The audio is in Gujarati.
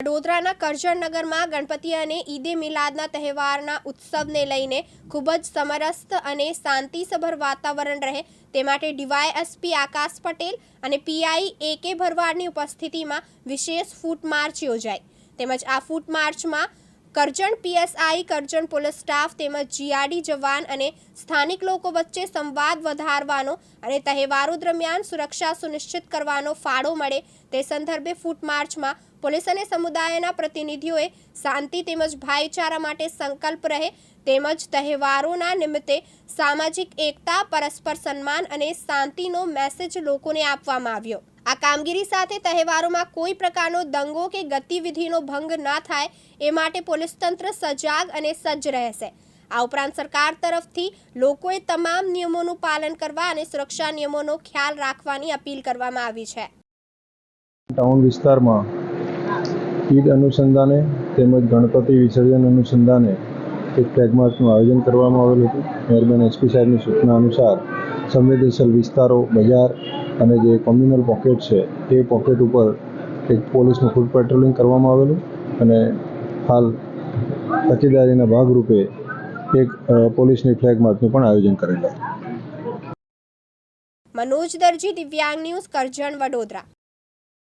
વડોદરાના કરજણનગરમાં ગણપતિ અને ઈદે મિલાદના તહેવારના ઉત્સવને લઈને ખૂબ જ સમરસ્ત અને શાંતિસભર વાતાવરણ રહે તે માટે ડીવાયએસપી આકાશ પટેલ અને પીઆઈ એ કે ભરવાડની ઉપસ્થિતિમાં વિશેષ ફૂટ માર્ચ યોજાઈ તેમજ આ ફૂટ માર્ચમાં Karjan PSI Karjan police staff તેમજ જીઆરડી જવાન અને સ્થાનિક લોકો વચ્ચે સંવાદ વધારવાનો અને તહેવારો દરમિયાન સુરક્ષા સુનિશ્ચિત કરવાનો ફાળો મળે તે સંદર્ભે ફૂટ માર્ચમાં પોલીસ અને સમુદાયના પ્રતિનિધિઓએ શાંતિ તેમજ ભાઈચારા માટે સંકલ્પ રહે તેમજ તહેવારોના નિમિત્તે સામાજિક એકતા, પરસ્પર સન્માન અને શાંતિનો મેસેજ લોકોને આપવામાં આવ્યો. આ કામગીરી સાથે તહેવારોમાં કોઈ પ્રકારનો દંગો કે ગતિવિધિનો ભંગ ના થાય એ માટે પોલીસ તંત્ર સજાગ અને સજ્જ રહેશે. આ ઉપરાંત સરકાર તરફથી લોકોએ તમામ નિયમોનું પાલન કરવા અને સુરક્ષા નિયમોનો ખ્યાલ રાખવાની અપીલ કરવામાં આવી છે. ટાઉન વિસ્તારમાં ઈદ અનુસંધાને તેમજ ગણપતિ વિસર્જન અનુસંધાને એક ફ્લેગમાર્ચનું આયોજન કરવામાં આવેલું હતું. મહેરબાન એસપી સાહેબની સૂચના અનુસાર સંવેદનશીલ વિસ્તારો, બજાર અને જે કોમ્યુનલ પોકેટ છે, એ પોકેટ ઉપર એક પોલીસનું ફૂડ પેટ્રોલિંગ કરવામાં આવેલું અને હાલ તકેદારીના ભાગરૂપે એક પોલીસની ફ્લેગ માર્ચનું પણ આયોજન કરેલું. મનોજ દરજી, દિવ્યાંગ ન્યૂઝ કરજણ, વડોદરા.